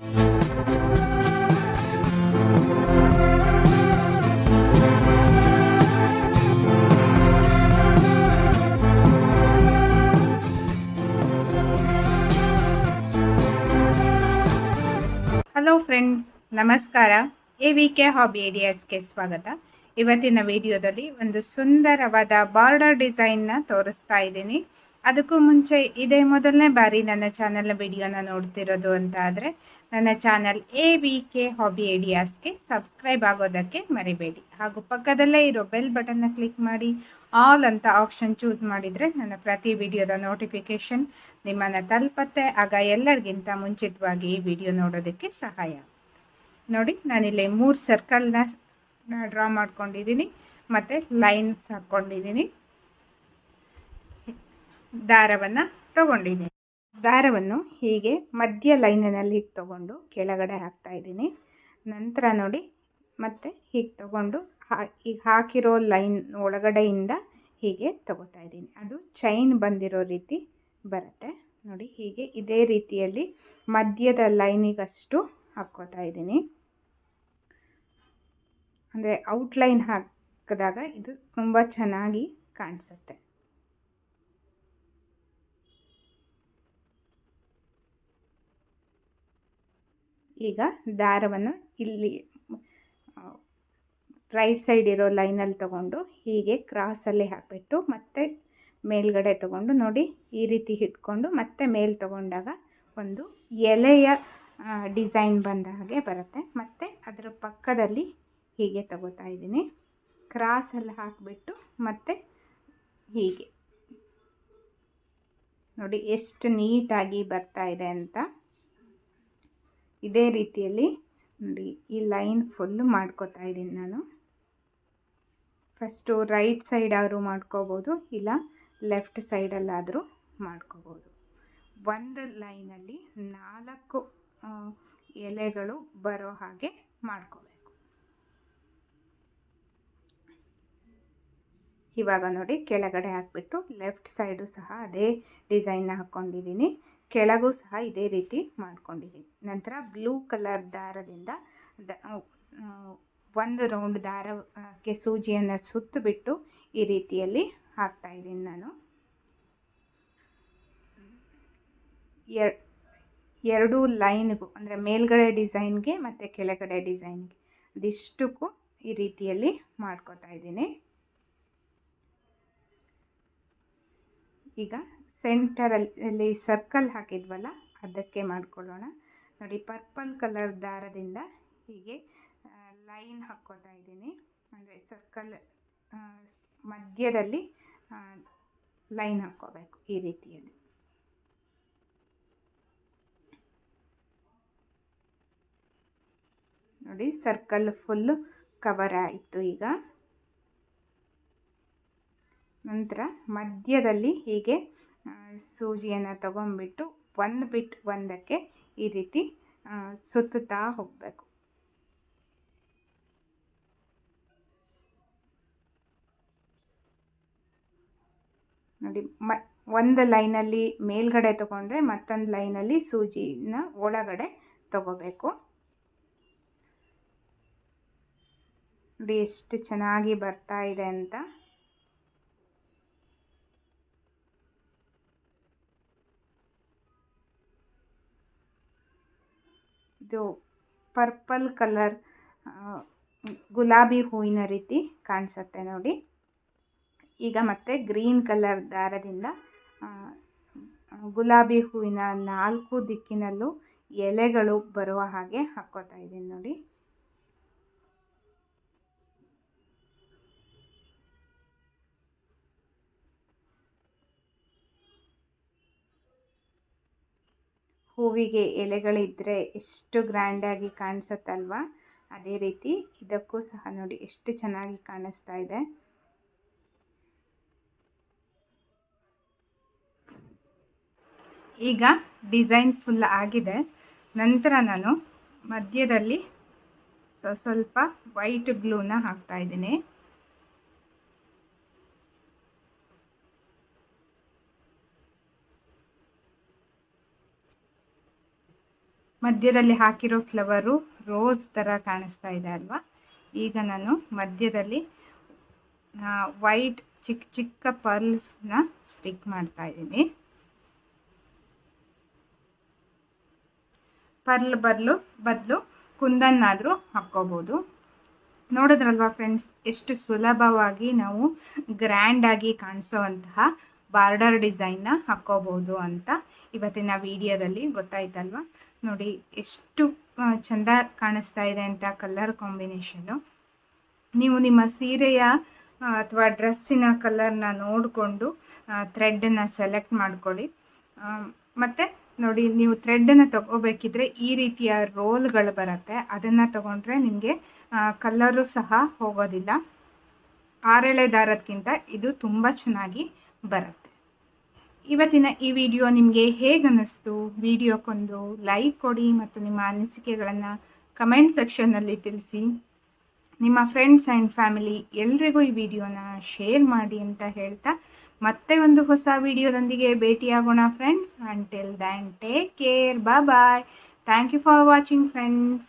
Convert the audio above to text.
Hello friends ನಮಸ್ಕಾರ. A V K hobby ಐಡಿಯಾಸ್ಗೆ ಸ್ವಾಗತ. ಇವತ್ತಿನ ವಿಡಿಯೋದಲ್ಲಿ ಒಂದು ಸುಂದರವಾದ ಬಾರ್ಡರ್ ಡಿಸೈನ್ನ ತೋರಿಸ್ತಾ ಇದ್ದೀನಿ. ಅದಕ್ಕೂ ಮುಂಚೆ ಇದೇ ಮೊದಲನೇ ಬಾರಿ ನನ್ನ ಚಾನಲ್ನ ವಿಡಿಯೋನ ನೋಡ್ತಿರೋದು ಅಂತ ಆದರೆ ನನ್ನ channel A V K hobby ಐಡಿಯಾಸ್ಗೆ subscribe ಆಗೋದಕ್ಕೆ ಮರಿಬೇಡಿ. ಹಾಗೂ ಪಕ್ಕದಲ್ಲೇ ಇರೋ ಬೆಲ್ ಬಟನ್ನ ಕ್ಲಿಕ್ ಮಾಡಿ, ಆಲ್ ಅಂತ ಆಪ್ಷನ್ ಚೂಸ್ ಮಾಡಿದರೆ ನನ್ನ ಪ್ರತಿ ವಿಡಿಯೋದ ನೋಟಿಫಿಕೇಷನ್ ನಿಮ್ಮನ್ನು ತಲುಪತ್ತೆ. ಆಗ ಎಲ್ಲರಿಗಿಂತ ಮುಂಚಿತವಾಗಿ ಈ ವಿಡಿಯೋ ನೋಡೋದಕ್ಕೆ ಸಹಾಯ ನೋಡಿ, ನಾನಿಲ್ಲಿ ಮೂರು ಸರ್ಕಲ್ನ ಡ್ರಾ ಮಾಡ್ಕೊಂಡಿದ್ದೀನಿ. ಮತ್ತು ಲೈನ್ಸ್ ಹಾಕ್ಕೊಂಡಿದ್ದೀನಿ ದಾರವನ್ನು ತಗೊಂಡಿದ್ದೀನಿ. ದಾರವನ್ನು ಹೀಗೆ ಮಧ್ಯ ಲೈನಿನಲ್ಲಿ ತಗೊಂಡು ಕೆಳಗಡೆ ಹಾಕ್ತಾ ಇದ್ದೀನಿ. ನಂತರ ನೋಡಿ, ಮತ್ತೆ ಹೀಗೆ ತಗೊಂಡು ಹಾ, ಈಗ ಹಾಕಿರೋ ಲೈನ್ ಒಳಗಡೆಯಿಂದ ಹೀಗೆ ತಗೋತಾ ಇದ್ದೀನಿ. ಅದು ಚೈನ್ ಬಂದಿರೋ ರೀತಿ ಬರುತ್ತೆ. ನೋಡಿ, ಹೀಗೆ ಇದೇ ರೀತಿಯಲ್ಲಿ ಮಧ್ಯದ ಲೈನಿಗಷ್ಟು ಹಾಕ್ಕೋತಾ ಇದ್ದೀನಿ. ಅಂದರೆ ಔಟ್ಲೈನ್ ಹಾಕಿದಾಗ ಇದು ತುಂಬ ಚೆನ್ನಾಗಿ ಕಾಣಿಸುತ್ತೆ. ಈಗ ದಾರವನ್ನು ಇಲ್ಲಿ ರೈಟ್ ಸೈಡ್ ಇರೋ ಲೈನಲ್ಲಿ ತಗೊಂಡು ಹೀಗೆ ಕ್ರಾಸಲ್ಲಿ ಹಾಕಿಬಿಟ್ಟು ಮತ್ತೆ ಮೇಲ್ಗಡೆ ತಗೊಂಡು ನೋಡಿ ಈ ರೀತಿ ಹಿಡ್ಕೊಂಡು ಮತ್ತೆ ಮೇಲೆ ತಗೊಂಡಾಗ ಒಂದು ಎಲೆಯ ಡಿಸೈನ್ ಬಂದ ಹಾಗೆ ಬರುತ್ತೆ. ಮತ್ತು ಅದರ ಪಕ್ಕದಲ್ಲಿ ಹೀಗೆ ತಗೋತಾ ಇದ್ದೀನಿ. ಕ್ರಾಸಲ್ಲಿ ಹಾಕಿಬಿಟ್ಟು ಮತ್ತೆ ಹೀಗೆ. ನೋಡಿ ಎಷ್ಟು ನೀಟಾಗಿ ಬರ್ತಾ ಇದೆ ಅಂತ. ಇದೇ ರೀತಿಯಲ್ಲಿ ನೋಡಿ, ಈ ಲೈನ್ ಫುಲ್ಲು ಮಾಡ್ಕೋತಾ ಇದ್ದೀನಿ ನಾನು. ಫಸ್ಟು ರೈಟ್ ಸೈಡ್ ಆದರೂ ಮಾಡ್ಕೋಬೋದು, ಇಲ್ಲ ಲೆಫ್ಟ್ ಸೈಡಲ್ಲಾದರೂ ಮಾಡ್ಕೋಬೋದು. ಒಂದು ಲೈನಲ್ಲಿ ನಾಲ್ಕು ಎಲೆಗಳು ಬರೋ ಹಾಗೆ ಮಾಡ್ಕೋಬೇಕು. ಇವಾಗ ನೋಡಿ, ಕೆಳಗಡೆ ಹಾಕ್ಬಿಟ್ಟು ಲೆಫ್ಟ್ ಸೈಡು ಸಹ ಅದೇ ಡಿಸೈನ್ನ ಹಾಕ್ಕೊಂಡಿದ್ದೀನಿ. ಕೆಳಗೂ ಸಹ ಇದೇ ರೀತಿ ಮಾಡ್ಕೊಂಡಿದ್ದೀನಿ ನಂತರ ಬ್ಲೂ ಕಲರ್ ದಾರದಿಂದ ದ ಒಂದು ರೌಂಡ್ ದಾರಕ್ಕೆ ಸೂಜಿಯನ್ನು ಸುತ್ತಬಿಟ್ಟು ಈ ರೀತಿಯಲ್ಲಿ ಹಾಕ್ತಾಯಿದ್ದೀನಿ ನಾನು. ಎರ್, ಎರಡೂ ಲೈನ್ಗೂ, ಅಂದರೆ ಮೇಲ್ಗಡೆ ಡಿಸೈನ್ಗೆ ಮತ್ತು ಕೆಳಗಡೆ ಡಿಸೈನ್ಗೆ ಅದಿಷ್ಟಕ್ಕೂ ಈ ರೀತಿಯಲ್ಲಿ ಮಾಡ್ಕೋತಾ ಇದ್ದೀನಿ. ಈಗ ಸೆಂಟರಲ್ಲಿ ಸರ್ಕಲ್ ಹಾಕಿದ್ವಲ್ಲ, ಅದಕ್ಕೆ ಮಾಡ್ಕೊಳ್ಳೋಣ. ನೋಡಿ, ಪರ್ಪಲ್ ಕಲರ್ ದಾರದಿಂದ ಹೀಗೆ ಲೈನ್ ಹಾಕ್ಕೋತಾ ಇದ್ದೀನಿ. ಅಂದರೆ ಸರ್ಕಲ್ ಮಧ್ಯದಲ್ಲಿ ಲೈನ್ ಹಾಕ್ಕೋಬೇಕು ಈ ರೀತಿಯಲ್ಲಿ. ನೋಡಿ, ಸರ್ಕಲ್ ಫುಲ್ಲು ಕವರ್ ಆಯಿತು ಈಗ. ನಂತರ ಮಧ್ಯದಲ್ಲಿ ಹೀಗೆ ಸೂಜಿಯನ್ನು ತಗೊಂಡ್ಬಿಟ್ಟು ಒಂದು ಬಿಟ್ಟು ಒಂದಕ್ಕೆ ಈ ರೀತಿ ಸುತ್ತುತ್ತಾ ಹೋಗಬೇಕು. ನೋಡಿ, ಮ, ಒಂದು ಲೈನಲ್ಲಿ ಮೇಲ್ಗಡೆ ತಗೊಂಡ್ರೆ ಮತ್ತೊಂದು ಲೈನಲ್ಲಿ ಸೂಜಿನ ಒಳಗಡೆ ತಗೋಬೇಕು. ನೋಡಿ, ಎಷ್ಟು ಚೆನ್ನಾಗಿ ಬರ್ತಾ ಇದೆ ಅಂತ. ಇದು ಪರ್ಪಲ್ ಕಲರ್ ಗುಲಾಬಿ ಹೂವಿನ ರೀತಿ ಕಾಣಿಸುತ್ತೆ ನೋಡಿ. ಈಗ ಮತ್ತೆ ಗ್ರೀನ್ ಕಲರ್ ದಾರದಿಂದ ಗುಲಾಬಿ ಹೂವಿನ ನಾಲ್ಕು ದಿಕ್ಕಿನಲ್ಲೂ ಎಲೆಗಳು ಬರುವ ಹಾಗೆ ಹಾಕ್ಕೋತಾ ಇದ್ದೀನಿ ನೋಡಿ. ಹೂವಿಗೆ ಎಲೆಗಳಿದ್ದರೆ ಎಷ್ಟು ಗ್ರ್ಯಾಂಡಾಗಿ ಕಾಣಿಸುತ್ತಲ್ವ? ಅದೇ ರೀತಿ ಇದಕ್ಕೂ ಸಹ ನೋಡಿ ಎಷ್ಟು ಚೆನ್ನಾಗಿ ಕಾಣಿಸ್ತಾ ಇದೆ. ಈಗ ಡಿಸೈನ್ ಫುಲ್ ಆಗಿದೆ. ನಂತರ ನಾನು ಮಧ್ಯದಲ್ಲಿ ಸ್ವಲ್ಪ ವೈಟ್ ಗ್ಲೂನ ಹಾಕ್ತಾಯಿದ್ದೀನಿ ಮಧ್ಯದಲ್ಲಿ ಹಾಕಿರೋ ಫ್ಲವರು ರೋಸ್ ಥರ ಕಾಣಿಸ್ತಾ ಇದೆ ಅಲ್ವಾ? ಈಗ ನಾನು ಮಧ್ಯದಲ್ಲಿ ವೈಟ್ ಚಿಕ್ಕ ಚಿಕ್ಕ ಪರ್ಲ್ಸ್ನ ಸ್ಟಿಕ್ ಮಾಡ್ತಾ ಇದ್ದೀನಿ. ಪರ್ಲ್ ಬರ್ಲು, ಬದಲು ಕುಂದನ್ನಾದರೂ ಹಾಕ್ಕೋಬೋದು. ನೋಡಿದ್ರಲ್ವಾ ಫ್ರೆಂಡ್ಸ್, ಎಷ್ಟು ಸುಲಭವಾಗಿ ನಾವು ಗ್ರ್ಯಾಂಡಾಗಿ ಕಾಣಿಸೋವಂತಹ ಬಾರ್ಡರ್ ಡಿಸೈನ್ನ ಹಾಕ್ಕೋಬೋದು ಅಂತ ಇವತ್ತಿನ ವಿಡಿಯೋದಲ್ಲಿ ಗೊತ್ತಾಯ್ತಲ್ವ? ನೋಡಿ, ಎಷ್ಟು ಚಂದ ಕಾಣಿಸ್ತಾ ಇದೆ ಅಂತ ಕಲರ್ ಕಾಂಬಿನೇಷನು. ನೀವು ನಿಮ್ಮ ಸೀರೆಯ ಅಥವಾ ಡ್ರೆಸ್ಸಿನ ಕಲರ್ನ ನೋಡಿಕೊಂಡು ಥ್ರೆಡ್ಡನ್ನು ಸೆಲೆಕ್ಟ್ ಮಾಡ್ಕೊಳ್ಳಿ. ಮತ್ತು ನೋಡಿ, ನೀವು ಥ್ರೆಡ್ಡನ್ನು ತಗೋಬೇಕಿದ್ರೆ ಈ ರೀತಿಯ ರೋಲ್ಗಳು ಬರುತ್ತೆ. ಅದನ್ನು ತಗೊಂಡ್ರೆ ನಿಮಗೆ ಕಲ್ಲರು ಸಹ ಹೋಗೋದಿಲ್ಲ. ಆರೆಳೆ ದಾರದಕ್ಕಿಂತ ಇದು ತುಂಬ ಚೆನ್ನಾಗಿ ಬರುತ್ತೆ. ಇವತ್ತಿನ ಈ ವಿಡಿಯೋ ನಿಮಗೆ ಹೇಗನ್ನಿಸ್ತು? ವಿಡಿಯೋಕ್ಕೊಂದು ಲೈಕ್ ಕೊಡಿ ಮತ್ತು ನಿಮ್ಮ ಅನಿಸಿಕೆಗಳನ್ನು ಕಮೆಂಟ್ ಸೆಕ್ಷನ್ನಲ್ಲಿ ತಿಳಿಸಿ. ನಿಮ್ಮ ಫ್ರೆಂಡ್ಸ್ ಆ್ಯಂಡ್ ಫ್ಯಾಮಿಲಿ ಎಲ್ರಿಗೂ ಈ ವಿಡಿಯೋನ ಶೇರ್ ಮಾಡಿ ಅಂತ ಹೇಳ್ತಾ ಮತ್ತೆ ಒಂದು ಹೊಸ ವಿಡಿಯೋದೊಂದಿಗೆ ಭೇಟಿಯಾಗೋಣ friends until then take care bye thank you for watching friends